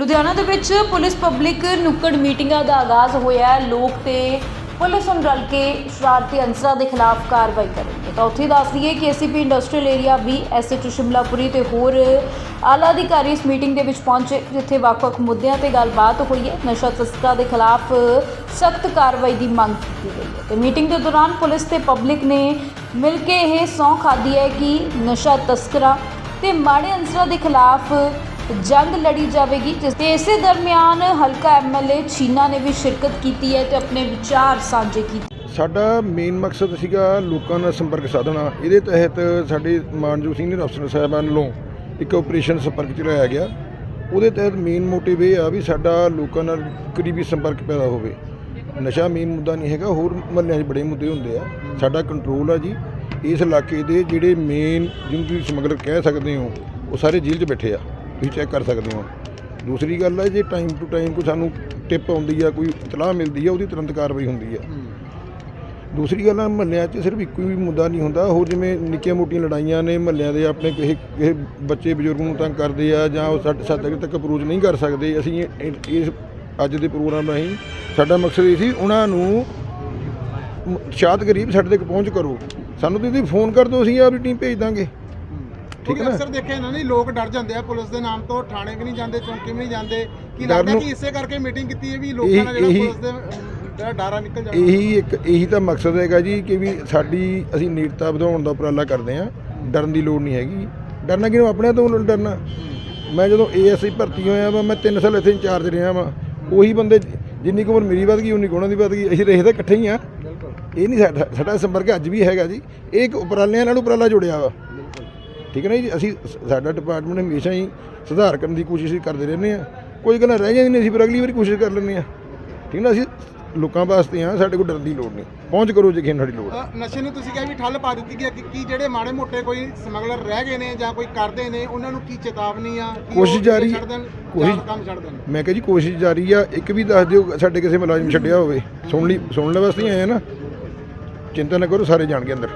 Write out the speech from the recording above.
ਲੁਧਿਆਣਾ ਦੇ ਵਿੱਚ police public ਨੁੱਕੜ ਮੀਟਿੰਗਾਂ ਦਾ ਆਗਾਜ਼ ਹੋਇਆ ਲੋਕ ਤੇ ਪੁਲਿਸ ਹੁਣ ਰਲ ਕੇ ਸ਼ਰਾਰਤੀ ਅਨਸਰਾਂ ਦੇ ਖਿਲਾਫ ਕਾਰਵਾਈ ਕਰਨਗੇ ਤਾਂ ਉੱਥੇ ਦੱਸ ਦਈਏ ਕਿ ਐਸਪੀ ਇੰਡਸਟਰੀਅਲ ਏਰੀਆ ਵੀ ਐਸਐਚਓ ਸ਼ਿਮਲਾਪੁਰੀ ਤੇ ਹੋਰ ਆਲਾ ਅਧਿਕਾਰੀ ਇਸ ਮੀਟਿੰਗ ਦੇ ਵਿੱਚ ਪਹੁੰਚੇ, ਜਿੱਥੇ ਵੱਖ-ਵੱਖ ਮੁੱਦਿਆਂ ਤੇ ਗੱਲਬਾਤ ਹੋਈ ਹੈ। ਨਸ਼ਾ ਤਸਕਰਾਂ ਦੇ ਖਿਲਾਫ ਸਖਤ ਕਾਰਵਾਈ ਦੀ ਮੰਗ ਕੀਤੀ ਗਈ ਹੈ। ਤੇ ਮੀਟਿੰਗ ਦੇ ਦੌਰਾਨ ਪੁਲਿਸ ਤੇ ਪਬਲਿਕ ਨੇ ਮਿਲ ਕੇ ਇਹ ਸਹੁੰ ਖਾਧੀ ਹੈ ਕਿ ਨਸ਼ਾ ਤਸਕਰਾਂ ਤੇ ਮਾੜੇ ਅਨਸਰਾਂ ਦੇ ਖਿਲਾਫ ਜੰਗ ਲੜੀ ਜਾਵੇਗੀ, ਜਿਸ ਤੇ ਇਸੇ ਦਰਮਿਆਨ ਹਲਕਾ ਐਮਐਲਏ ਚੀਨਾ ਨੇ ਵੀ ਸ਼ਿਰਕਤ ਕੀਤੀ ਹੈ ਤੇ ਆਪਣੇ ਵਿਚਾਰ ਸਾਂਝੇ ਕੀਤੇ। ਸਾਡਾ ਮੇਨ ਮਕਸਦ ਸੀਗਾ ਲੋਕਾਂ ਨਾਲ ਸੰਪਰਕ ਸਾਧਣਾ। ਇਹਦੇ ਤਹਿਤ ਸਾਡੇ ਮਾਨਯੋਗ ਸੀਨੀਅਰ ਅਫਸਰ ਸਾਹਿਬਾਨ ਵੱਲੋਂ ਇੱਕ ਆਪਰੇਸ਼ਨ ਸੰਪਰਕ ਚਲਾਇਆ ਗਿਆ। ਉਹਦੇ ਤਹਿਤ ਮੇਨ ਮੋਟਿਵ ਇਹ ਆ ਵੀ ਸਾਡਾ ਲੋਕਾਂ ਨਾਲ ਕਰੀਬੀ ਸੰਪਰਕ ਪੈਦਾ ਹੋਵੇ। ਨਸ਼ਾ ਮੇਨ ਮੁੱਦਾ ਨਹੀਂ ਹੈਗਾ, ਹੋਰ ਮਹੱਲਿਆਂ 'ਚ ਬੜੇ ਮੁੱਦੇ ਹੁੰਦੇ ਆ। ਸਾਡਾ ਕੰਟਰੋਲ ਆ ਜੀ। ਇਸ ਇਲਾਕੇ ਦੇ ਜਿਹੜੇ ਮੇਨ ਜਿਹਨੂੰ ਤੁਸੀਂ ਸਮਗਲਰ ਕਹਿ ਸਕਦੇ ਹੋ, ਉਹ ਸਾਰੇ ਜੇਲ੍ਹ 'ਚ ਬੈਠੇ ਆ। ਤੁਸੀਂ ਚੈੱਕ ਕਰ ਸਕਦੇ ਹੋ। ਦੂਸਰੀ ਗੱਲ ਹੈ ਜੇ ਟਾਈਮ ਟੂ ਟਾਈਮ ਕੋਈ ਸਾਨੂੰ ਟਿਪ ਆਉਂਦੀ ਆ ਕੋਈ ਇਤਲਾਹ ਮਿਲਦੀ ਆ ਉਹਦੀ ਤੁਰੰਤ ਕਾਰਵਾਈ ਹੁੰਦੀ ਆ। ਦੂਸਰੀ ਗੱਲ ਆ ਮਹੱਲਿਆਂ 'ਚ ਸਿਰਫ ਇੱਕੋ ਹੀ ਮੁੱਦਾ ਨਹੀਂ ਹੁੰਦਾ। ਹੋਰ ਜਿਵੇਂ ਨਿੱਕੀਆਂ ਮੋਟੀਆਂ ਲੜਾਈਆਂ ਨੇ ਮਹੱਲਿਆਂ ਦੇ ਆਪਣੇ ਕਿਸੇ ਕਿਸੇ ਬੱਚੇ ਬਜ਼ੁਰਗ ਨੂੰ ਤੰਗ ਕਰਦੇ ਆ ਜਾਂ ਉਹ ਸਾਡੇ ਸਾਡੇ ਤੱਕ ਅਪਰੋਚ ਨਹੀਂ ਕਰ ਸਕਦੇ। ਅਸੀਂ ਇਸ ਅੱਜ ਦੇ ਪ੍ਰੋਗਰਾਮ ਰਾਹੀਂ ਸਾਡਾ ਮਕਸਦ ਇਹ ਸੀ ਉਹਨਾਂ ਨੂੰ ਸ਼ਾਦ ਗਰੀਬ ਸਾਡੇ ਤੱਕ ਪਹੁੰਚ ਕਰੋ। ਸਾਨੂੰ ਤੁਸੀਂ ਫੋਨ ਕਰ ਦਿਓ ਅਸੀਂ ਆਪਣੀ ਟੀਮ ਭੇਜ ਦਾਂਗੇ। ਠੀਕ ਹੈ ਕਿਉਂਕਿ ਨਾ? ਅਕਸਰ ਦੇਖਿਆ ਇਹਨਾਂ ਨੇ ਲੋਕ ਡਰ ਜਾਂਦੇ ਆ ਪੁਲਿਸ ਦੇ ਨਾਮ ਤੋਂ ਥਾਣੇ ਵੀ ਨਹੀਂ ਜਾਂਦੇ ਚੌਂਕੀ ਵੀ ਨਹੀਂ ਜਾਂਦੇ। ਕੀ ਲੱਗਦਾ ਕਿ ਇਸੇ ਕਰਕੇ ਮੀਟਿੰਗ ਕੀਤੀ ਹੈ ਵੀ ਲੋਕਾਂ ਦਾ ਜਿਹੜਾ ਪੁਲਿਸ ਦੇ ਜਿਹੜਾ ਡਾਰਾ ਨਿਕਲ ਜਾਣਾ। ਇਹੀ ਇੱਕ ਇਹੀ ਤਾਂ ਮਕਸਦ ਹੈਗਾ ਜੀ ਕਿ ਵੀ ਸਾਡੀ ਅਸੀਂ ਨੇੜਤਾ ਵਧਾਉਣ ਦਾ ਉਪਰਾਲਾ ਕਰਦੇ ਹਾਂ। ਡਰਨ ਦੀ ਲੋੜ ਨਹੀਂ ਹੈਗੀ। ਡਰਨਾ ਕਿਉਂ ਆਪਣੇ ਤੋਂ ਡਰਨਾ। ਮੈਂ ਜਦੋਂ ਏਐਸਆਈ ਭਰਤੀ ਹੋਇਆ ਵਾ ਮੈਂ 3 ਸਾਲ ਇੱਥੇ ਇੰਚਾਰਜ ਰਿਹਾ ਵਾਂ। ਉਹੀ ਬੰਦੇ ਜਿੰਨੀ ਕੁ ਉਮਰ ਮੇਰੀ ਵੱਧ ਗਈ ਉਨੀ ਕੁ ਉਹਨਾਂ ਦੀ ਵੱਧ ਗਈ। ਅਸੀਂ ਰਹੇ ਤਾਂ ਇਕੱਠੇ ਹੀ ਆ ਇਹ ਨਹੀਂ ਸਾਡਾ ਸਾਡਾ ਸੰਪਰਕ ਅੱਜ ਵੀ ਹੈਗਾ ਜੀ। ਇਹ ਇੱਕ ਉਪਰਾਲਿਆਂ ਨਾਲ ਉਪਰਾਲਾ ਜੁੜਿਆ ਵਾ। ਠੀਕ ਹੈ ਨਾ ਜੀ? ਅਸੀਂ ਸਾਡਾ ਡਿਪਾਰਟਮੈਂਟ ਹਮੇਸ਼ਾ ਹੀ ਸੁਧਾਰ ਕਰਨ ਦੀ ਕੋਸ਼ਿਸ਼ ਕਰਦੇ ਰਹਿੰਦੇ ਆ ਕੋਈ ਗੱਲਾਂ ਰਹਿ ਜਾਂਦੀਆਂ ਨੇ ਅਸੀਂ ਪਰ ਅਗਲੀ ਵਾਰੀ ਕੋਸ਼ਿਸ਼ ਕਰ ਲੈਂਦੇ ਆ ਠੀਕ ਨਾ ਅਸੀਂ ਲੋਕਾਂ ਵਾਸਤੇ ਆ ਸਾਡੇ ਕੋਲ ਡਰਨ ਦੀ ਲੋੜ ਨਹੀਂ। ਪਹੁੰਚ ਕਰੋ ਜੇ ਕਿਸੇ ਸਾਡੀ ਲੋੜ ਨਸ਼ੇ ਨੂੰ ਤੁਸੀਂ ਕਿਹਾ ਵੀ ਠੱਲ ਪਾ ਦਿੱਤੀ ਕਿ ਕੀ ਜਿਹੜੇ ਮਾੜੇ ਮੋਟੇ ਕੋਈ ਸਮਗਲਰ ਰਹਿ ਗਏ ਨੇ ਜਾਂ ਕੋਈ ਕਰਦੇ ਨੇ ਉਹਨਾਂ ਨੂੰ ਕੀ ਚੇਤਾਵਨੀ ਆ? ਕੋਸ਼ਿਸ਼ ਜਾਰੀ- ਕੋਸ਼ਿਸ਼- ਕੰਮ ਛੱਡ ਦੇਣ? ਮੈਂ ਕਿਹਾ ਜੀ ਕੋਸ਼ਿਸ਼ ਜਾਰੀ ਆ। ਇੱਕ ਵੀ ਦੱਸ ਦਿਓ ਸਾਡੇ ਕਿਸੇ ਮੁਲਾਜ਼ਮ ਛੱਡਿਆ ਹੋਵੇ। ਸੁਣ ਲਈ ਸੁਣਨ ਵਾਸਤੇ ਆਏ ਆ ਨਾ। ਚਿੰਤਾ ਨਾ ਕਰੋ ਸਾਰੇ ਜਾਣਗੇ ਅੰਦਰ।